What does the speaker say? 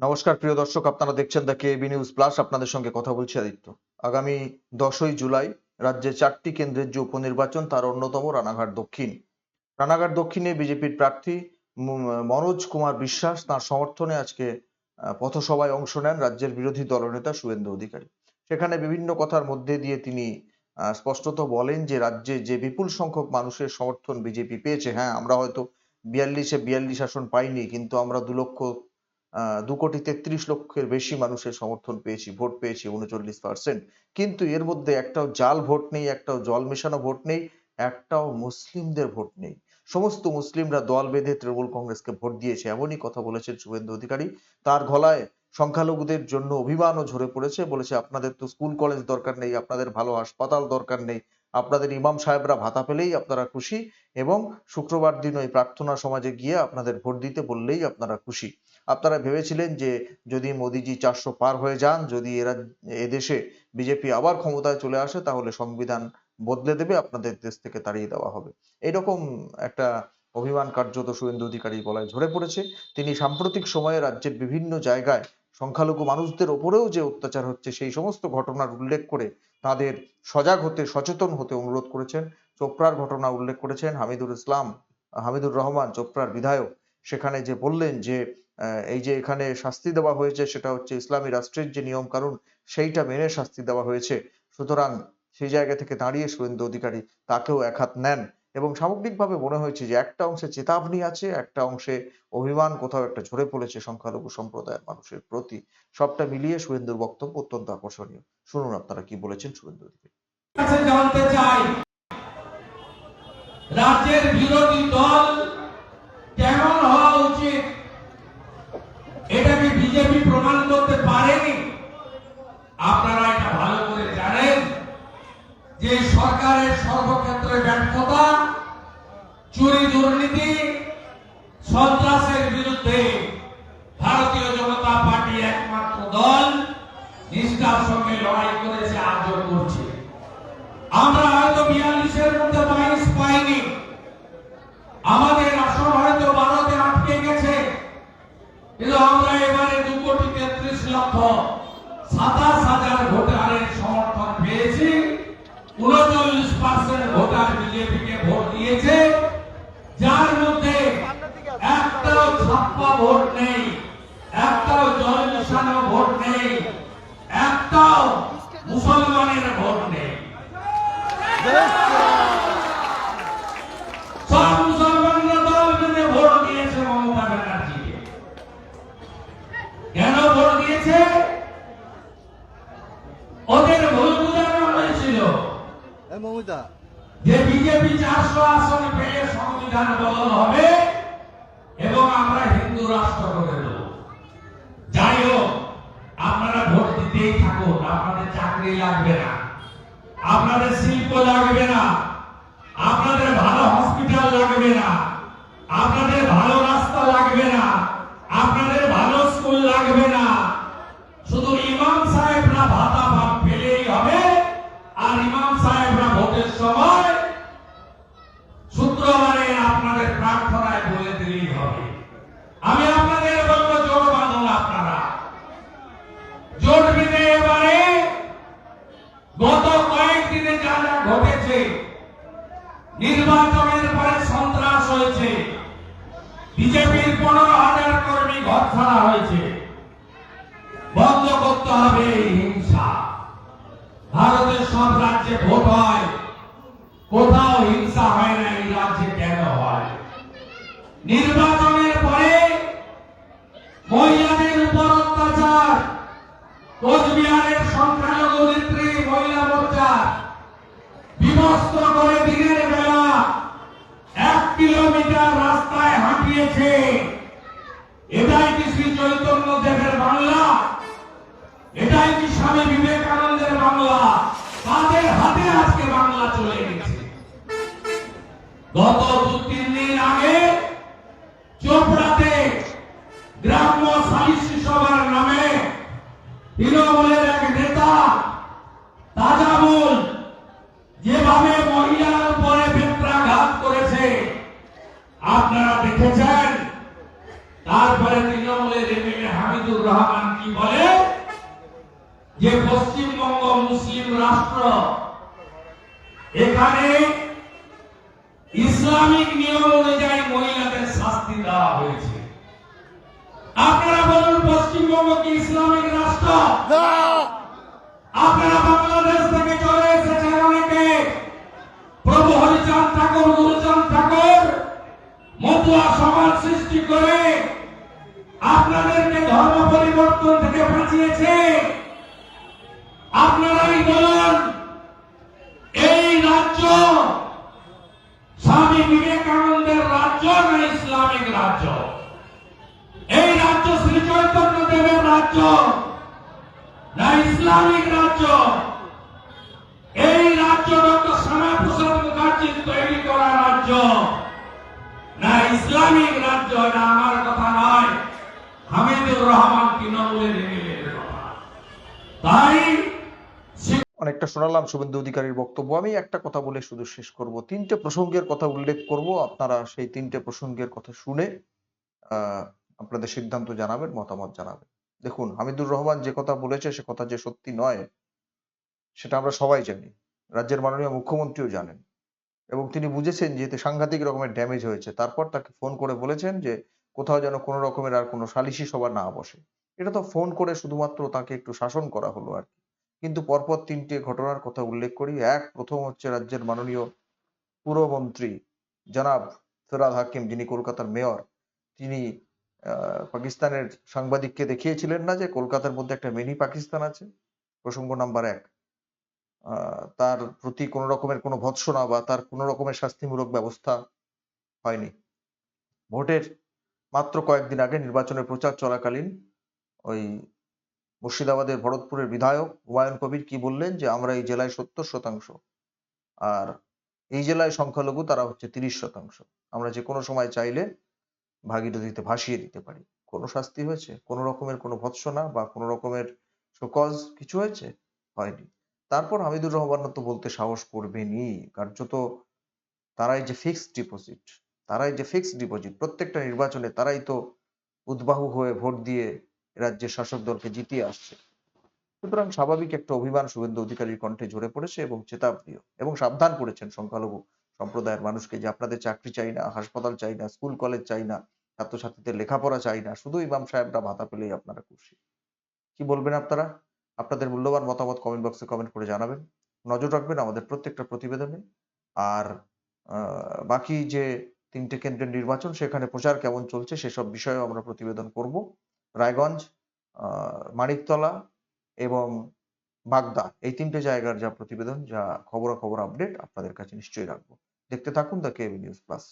নমস্কার, প্রিয় দর্শক, আপনারা দেখছেন দ্য কেবি নিউজ প্লাস আপনাদের সঙ্গে কথা বলছি আদিত্য। আগামী দশই জুলাই রাজ্যে চারটি কেন্দ্রের যে উপনির্বাচন, তার অন্যতম রানাঘাট দক্ষিণ। রানাঘাট দক্ষিণে বিজেপির প্রার্থী মনোজ কুমার বিশ্বাস তার সমর্থনে আজকে পথসভায় অংশ নেন রাজ্যের বিরোধী দলনেতা শুভেন্দু অধিকারী। সেখানে বিভিন্ন কথার মধ্যে দিয়ে তিনি স্পষ্টত বলেন যে রাজ্যে যে বিপুল সংখ্যক মানুষের সমর্থন বিজেপি পেয়েছে। হ্যাঁ আমরা হয়তো বিয়াল্লিশে বিয়াল্লিশ আসন পাইনি, কিন্তু আমরা দু লক্ষ দু কোটি তেত্রিশ লক্ষের বেশি মানুষের সমর্থন পেয়েছি, ভোট পেয়েছি উনচল্লিশ পার্সেন্ট কিন্তু এর মধ্যে একটাও জাল ভোট নেই, একটাও জল মেশানো ভোট নেই, একটাও মুসলিমদের ভোট নেই। সমস্ত মুসলিমরা দল বেঁধে তৃণমূল কংগ্রেসকে ভোট দিয়েছে, এমনই কথা বলেছেন শুভেন্দু অধিকারী। তার গলায় সংখ্যালঘুদের জন্য অভিমানও ঝরে পড়েছে, বলেছে আপনাদের তো স্কুল কলেজ দরকার নেই, আপনাদের ভালো হাসপাতাল দরকার নেই, আপনাদের ইমাম সাহেবরা ভাতা পেলেই আপনারা খুশি এবং শুক্রবার দিন ওই প্রার্থনা সমাজে গিয়ে আপনাদের ভোট দিতে বললেই আপনারা খুশি। আপনারা ভেবেছিলেন যে যদি মোদিজি চারশো পার হয়ে যান, যদি এরা এদেশে বিজেপি আবার ক্ষমতায় চলে আসে, তাহলে সংবিধান বদলে দেবে, আপনাদের দেশ থেকে তাড়িয়ে দেওয়া হবে। এরকম একটা অভিমান কার্যত শুভেন্দু অধিকারী বলায় ঝরে পড়েছে। তিনি সাম্প্রতিক সময়ে রাজ্যের বিভিন্ন জায়গায় সংখ্যালঘু মানুষদের ওপরেও যে অত্যাচার হচ্ছে, সেই সমস্ত ঘটনার উল্লেখ করে তাদের সজাগ হতে, সচেতন হতে অনুরোধ করেছেন। চোপড়ার ঘটনা উল্লেখ করেছেন হামিদুল ইসলাম, হামিদুর রহমান, চোপড়ার বিধায়ক। সেখানে যে বললেন যে এই যে এখানে শাস্তি দেওয়া হয়েছে সেটা হচ্ছে ইসলামী রাষ্ট্রের যে নিয়ম কানুন সেইটা মেনে শাস্তি দেওয়া হয়েছে। সুতরাং সেই জায়গা থেকে দাঁড়িয়ে শুভেন্দু অধিকারী তাকেও এক হাত নেন এবং সামগ্রিকভাবে মনে হয়েছে যে একটা অংশে চেতাবনী আছে, একটা অংশে অভিমান, কোথাও একটা ঝরে পড়েছে সংখ্যালঘু সম্প্রদায়ের মানুষের প্রতি। সবটা মিলিয়ে শুভেন্দুর বক্তব্য অত্যন্ত আকর্ষণীয়। শুনুন আপনারা কি বলেছেন শুভেন্দু অধিকারী। রাজ্যের বিরোধী দল বিজেপি প্রমাণ করতে পারেনি। আপনারা এটা ভালো করে জানেন যে সরকারের সর্বক্ষেত্রে ব্যর্থতা, চুরি দুর্নীতি, সন্ত্রাসের বিরুদ্ধে ভারতীয় জনতা পার্টি একমাত্র দল, নিষ্ঠার সঙ্গে লড়াই করেছে, আজও করছে। আমরা হয়তো বিয়াল্লিশের মধ্যে বাইশ পাইনি আমাদের আসন হয়তো বারোতে আটকে গেছে কিন্তু আমরা এবারে দু কোটি তেত্রিশ লক্ষ সাতাশ হাজার ভোটারের সমর্থন পেয়েছি উনচল্লিশ পার্সেন্ট ভোটার বিজেপিকে ভোট দিয়েছে যার মধ্যে একটাও ছাপ্পা ভোট নেই একটাও জল মিশানো ভোট নেই একটাও মুসলমানের ভোট নেই সব মুসলমানরা দল বেঁধে ভোট দিয়েছে মমতা ব্যানার্জিকে কেন ভোট দিয়েছে ওদের ভুল বোঝানো হয়েছিল মমিতা। যে বিজেপি চারশো আসন পেয়ে সংবিধান বদল হবে, এবং আমরা হিন্দু রাষ্ট্র করে দেব যাই হোক, আপনারা ভোট দিতেই থাকুন, আপনাদের চাকরি লাগবে না, আপনাদের শিল্প লাগবে না, আপনাদের ভালো হসপিটাল লাগবে না, আপনাদের ভালো রাস্তা লাগবে না, আপনাদের ভালো স্কুল লাগবে না, শুধু ইমাম যা ঘটেছে। নির্বাচনের পরে সন্ত্রাস হয়েছে। বিজেপির পনেরো হাজার কর্মী ঘর ছাড়া হয়েছে। বন্ধ করতে হবে হিংসা। ভারতের সব রাজ্যে ভোট হয়। কোথাও হিংসা হয় না এই রাজ্যে কেন হয়? নির্বাচনের পরে মহিলাদের উপর অত্যাচার কোচবিহারের সংখ্যালঘু নেত্রী মহিলা মোর্চা বিভস্ত করে দিনের বেলা এক কিলোমিটার রাস্তায় হাঁটিয়েছে। এটাই কি শ্রী চৈতন্য দেবের বাংলা? এটাই কি স্বামী বিবেকানন্দের বাংলা? তাদের হাতে আজকে বাংলা চলে গেছে গত দু তিন দিন আগে চোপড়াতে গ্রাম্য সালিসি সভার নামে তৃণমূলের এক নেতা তাজামুল যেভাবে মহিলার উপরে বেত্রাঘাত করেছে আপনারা দেখেছেন তারপরে তৃণমূলের এমএলএ হামিদুর হামিদুর রহমান কি বলে যে পশ্চিমবঙ্গ মুসলিম রাষ্ট্র এখানে ইসলামিক নিয়ম অনুযায়ী মহিলাদের শাস্তি দেওয়া হয়েছে। আপনারা বলুন পশ্চিমবঙ্গ কি ইসলামিক রাষ্ট্র? আপনারা বাংলাদেশ থেকে চলে এসেছেন অনেকে। প্রভু হরিচাঁদ ঠাকুর গুরুচাঁদ ঠাকুর মতুয়া সমাজ সৃষ্টি করে আপনাদেরকে ধর্ম পরিবর্তন থেকে বাঁচিয়েছে আপনারাই বলুন এই রাজ্য স্বামী বিবেকানন্দের রাজ্য না ইসলামিক রাজ্য? এই রাজ্য শ্রী চৈতন্য দেবের রাজ্য না ইসলামিক রাজ্য? এই রাজ্য ডক্টর শ্যামাপ্রসাদ মুখার্জির তৈরি করা রাজ্য না ইসলামিক রাজ্য? না আমার কথা নয়। হামিদুর রহমান তৃণমূলের কথা। তাই অনেকটা শোনালাম শুভেন্দু অধিকারীর বক্তব্য। আমি একটা কথা বলে শুধু শেষ করব। তিনটে প্রসঙ্গের কথা উল্লেখ করব। আপনারা সেই তিনটে প্রসঙ্গের কথা শুনে আপনাদের সিদ্ধান্ত জানাবেন, মতামত জানাবেন। দেখুন, হামিদুর রহমান যে কথা বলেছে, সে কথা যে সত্যি নয়, সেটা আমরা সবাই জানি। রাজ্যের মাননীয় মুখ্যমন্ত্রীও জানেন। এবং তিনি বুঝেছেন যে এতে সাংঘাতিক রকমের ড্যামেজ হয়েছে। তারপর তাকে ফোন করে বলেছেন যে, কোথাও যেন কোনো রকমের আর কোনো সালিশি সভা না বসে। এটা তো ফোন করে শুধুমাত্র তাকে একটু শাসন করা হলো আর কি। কিন্তু পরপর তিনটে ঘটনার কথা উল্লেখ করি এক, প্রথম হচ্ছে রাজ্যের মাননীয় পুরমন্ত্রী জনাব ফেরাদ হাকিম, যিনি কলকাতার মেয়র। তিনি পাকিস্তানের সাংবাদিককে দেখিয়েছিলেন না যে কলকাতার মধ্যে একটা মিনি পাকিস্তান আছে? প্রসঙ্গ নাম্বার এক। তার প্রতি কোনো রকমের কোনো ভৎসনা বা তার কোনো রকমের শাস্তিমূলক ব্যবস্থা হয়নি। ভোটের মাত্র কয়েকদিন আগে নির্বাচনের প্রচার চলাকালীন ওই মুর্শিদাবাদের ভরতপুরের বিধায়ক হুমায়ুন কবির কি বললেন যে, আমরা এই জেলায় সত্তর শতাংশ আর এই জেলায় সংখ্যালঘু তারা হচ্ছে তিরিশ শতাংশ। আমরা যে কোনো সময় চাইলে ভাগীরথীতে ভাসিয়ে দিতে পারি। কোনো শাস্তি হয়েছে? কোনো রকমের কোনো ভৎসনা বা কোনো রকমের শোকজ কিছু হয়েছে? হয়নি। তারপর হামিদুর রহমান তো বলতে সাহস করবেনি কার্যত তারাই যে ফিক্সড ডিপোজিট তারাই যে ফিক্সড ডিপোজিট প্রত্যেকটা নির্বাচনে তারাই তো উদ্বাহু হয়ে ভোট দিয়ে রাজ্যের শাসক দলকে জিতিয়ে আসছে। সুতরাং স্বাভাবিক একটা অভিমান শুভেন্দু অধিকারীর কণ্ঠে ঝরে পড়েছে এবং চেতাপ্রিয় এবং সাবধান করেছেন সংখ্যালঘু সম্প্রদায়ের মানুষকে যে আপনাদের চাকরি চাই না, হাসপাতাল চাই না, স্কুল, কলেজ চাই না, ছাত্রছাত্রীদের লেখাপড়া চাই না, শুধু ইমাম সাহেবরা ভাতা পেলেই আপনারা খুশি। কি বলবেন আপনারা? আপনাদের মূল্যবান মতামত কমেন্ট বক্সে কমেন্ট করে জানাবেন। নজর রাখবেন আমাদের প্রত্যেকটা প্রতিবেদনে। আর বাকি যে তিনটে কেন্দ্রের নির্বাচন, সেখানে প্রচার কেমন চলছে, সেসব বিষয়েও আমরা প্রতিবেদন করব। রায়গঞ্জ মানিকতলা এবং বাগদা। এই তিনটে জায়গার যা প্রতিবেদন, যা খবরাখবর আপডেট আপনাদের কাছে নিশ্চয়ই রাখব। দেখতে থাকুন দ্য কেবি নিউজ প্লাস।